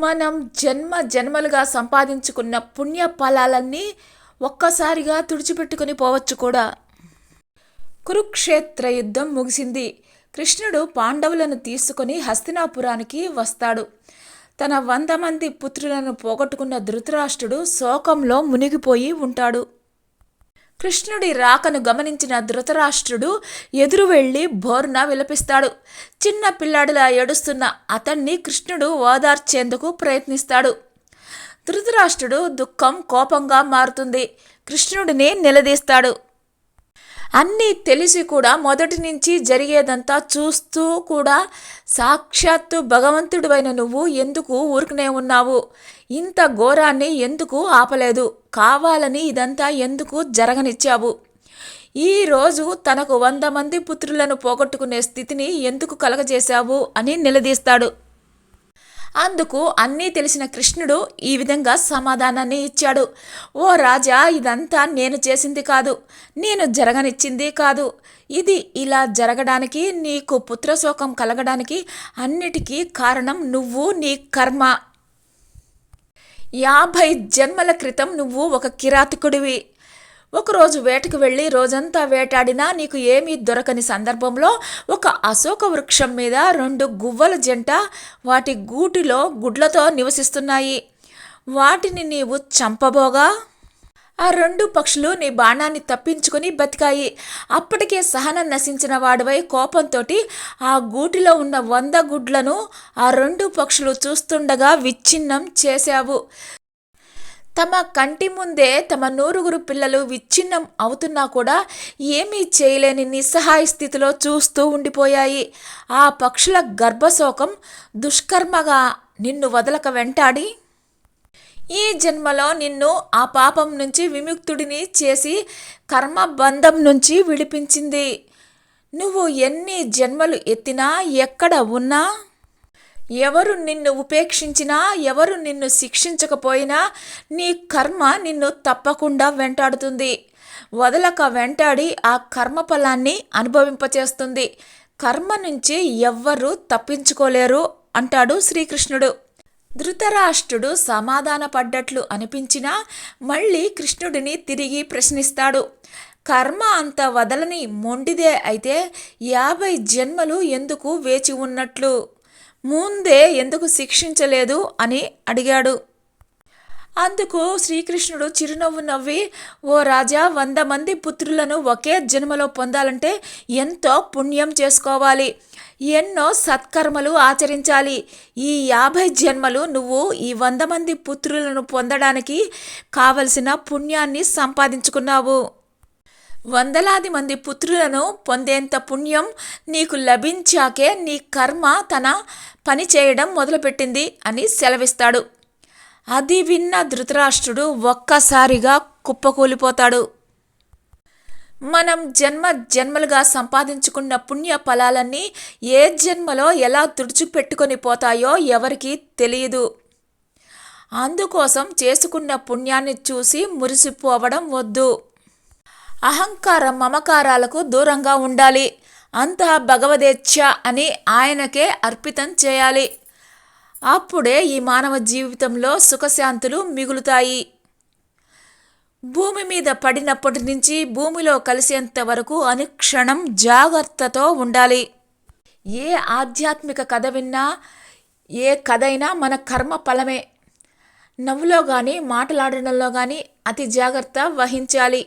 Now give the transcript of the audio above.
మనం జన్మ జన్మలుగా సంపాదించుకున్న పుణ్య ఫలాలన్నీ ఒక్కసారిగా తుడిచిపెట్టుకుని పోవచ్చు కూడా. కురుక్షేత్ర యుద్ధం ముగిసింది. కృష్ణుడు పాండవులను తీసుకుని హస్తినాపురానికి వస్తాడు. తన వంద మంది పుత్రులను పోగొట్టుకున్న ధృతరాష్ట్రుడు శోకంలో మునిగిపోయి ఉంటాడు. కృష్ణుడి రాకను గమనించిన ధృతరాష్ట్రుడు ఎదురు వెళ్ళి బోర్న విలపిస్తాడు. చిన్న పిల్లాడిలా ఏడుస్తున్న అతన్ని కృష్ణుడు ఓదార్చేందుకు ప్రయత్నిస్తాడు. ధృతరాష్ట్రుడు దుఃఖం కోపంగా మారుతుంది. కృష్ణుడిని నిలదీస్తాడు. అన్నీ తెలిసి కూడా మొదటి నుంచి జరిగేదంతా చూస్తూ కూడా సాక్షాత్తు భగవంతుడివైన నువ్వు ఎందుకు ఊరుకునే ఉన్నావు? ఇంత ఘోరాన్ని ఎందుకు ఆపలేదు? కావాలని ఇదంతా ఎందుకు జరగనిచ్చావు? ఈ రోజు తనకు వంద మంది పుత్రులను పోగొట్టుకునే స్థితిని ఎందుకు కలగజేశావు అని నిలదీస్తాడు. అందుకు అన్నీ తెలిసిన కృష్ణుడు ఈ విధంగా సమాధానాన్ని ఇచ్చాడు. ఓ రాజా ఇదంతా నేను చేసింది కాదు. నేను జరగనిచ్చింది కాదు. ఇది ఇలా జరగడానికి నీకు పుత్రశోకం కలగడానికి అన్నిటికీ కారణం నువ్వు నీ కర్మ. యాభై జన్మల క్రితం నువ్వు ఒక కిరాతకుడివి. ఒకరోజు వేటకు వెళ్ళి రోజంతా వేటాడినా నీకు ఏమీ దొరకని సందర్భంలో ఒక అశోక వృక్షం మీద రెండు గువ్వల జంట వాటి గూటిలో గుడ్లతో నివసిస్తున్నాయి. వాటిని నీవు చంపబోగా? ఆ రెండు పక్షులు నీ బాణాన్ని తప్పించుకొని బతికాయి. అప్పటికే సహనం నశించిన వాడివై కోపంతో ఆ గూటిలో ఉన్న వంద గుడ్లను ఆ రెండు పక్షులు చూస్తుండగా విచ్ఛిన్నం చేశావు. తమ కంటి ముందే తమ నూరుగురు పిల్లలు విచ్ఛిన్నం అవుతున్నా కూడా ఏమీ చేయలేని నిస్సహాయ స్థితిలో చూస్తూ ఉండిపోయాయి. ఆ పక్షుల గర్భశోకం దుష్కర్మగా నిన్ను వదలక వెంటాడి. ఈ జన్మలో నిన్ను ఆ పాపం నుంచి విముక్తుడిని చేసి కర్మబంధం నుంచి విడిపించింది. నువ్వు ఎన్ని జన్మలు ఎత్తినా ఎక్కడ ఉన్నా ఎవరు నిన్ను ఉపేక్షించినా ఎవరు నిన్ను శిక్షించకపోయినా నీ కర్మ నిన్ను తప్పకుండా వెంటాడుతుంది. వదలక వెంటాడి ఆ కర్మ ఫలాన్ని అనుభవింపచేస్తుంది. కర్మ నుంచి ఎవ్వరూ తప్పించుకోలేరు అంటాడు శ్రీకృష్ణుడు. ధృతరాష్ట్రుడు సమాధానపడ్డట్లు అనిపించినా మళ్ళీ కృష్ణుడిని తిరిగి ప్రశ్నిస్తాడు. కర్మ అంత వదలని మొండిదే అయితే యాభై జన్మలు ఎందుకు వేచి ఉన్నట్లు? ముందే ఎందుకు శిక్షించలేదు అని అడిగాడు. అందుకు శ్రీకృష్ణుడు చిరునవ్వు నవ్వి ఓ రాజా వంద మంది పుత్రులను ఒకే జన్మలో పొందాలంటే ఎంతో పుణ్యం చేసుకోవాలి. ఎన్నో సత్కర్మలు ఆచరించాలి. ఈ యాభై జన్మలు నువ్వు ఈ వంద మంది పుత్రులను పొందడానికి కావలసిన పుణ్యాన్ని సంపాదించుకున్నావు. వందలాది మంది పుత్రులను పొందేంత పుణ్యం నీకు లభించాకే నీ కర్మ తన పని చేయడం మొదలుపెట్టింది అని సెలవిస్తాడు. అది విన్న ధృతరాష్ట్రుడు ఒక్కసారిగా కుప్పకూలిపోతాడు. మనం జన్మ జన్మలుగా సంపాదించుకున్న పుణ్య ఫలాలన్నీ ఏ జన్మలో ఎలా తుడిచిపెట్టుకొని పోతాయో ఎవరికీ తెలియదు. అందుకోసం చేసుకున్న పుణ్యాన్ని చూసి మురిసిపోవడం వద్దు. అహంకారం మమకారాలకు దూరంగా ఉండాలి. అంతః భగవదేచ్ఛ అని ఆయనకే అర్పితం చేయాలి. అప్పుడే ఈ మానవ జీవితంలో సుఖశాంతులు మిగులుతాయి. భూమి మీద పడినప్పటి నుంచి భూమిలో కలిసేంత వరకు అనుక్షణం జాగ్రత్తతో ఉండాలి. ఏ ఆధ్యాత్మిక కథ విన్నా ఏ కథ అయినా మన కర్మ ఫలమే. నవ్వులో కానీ మాట్లాడడంలో కానీ అతి జాగ్రత్త వహించాలి.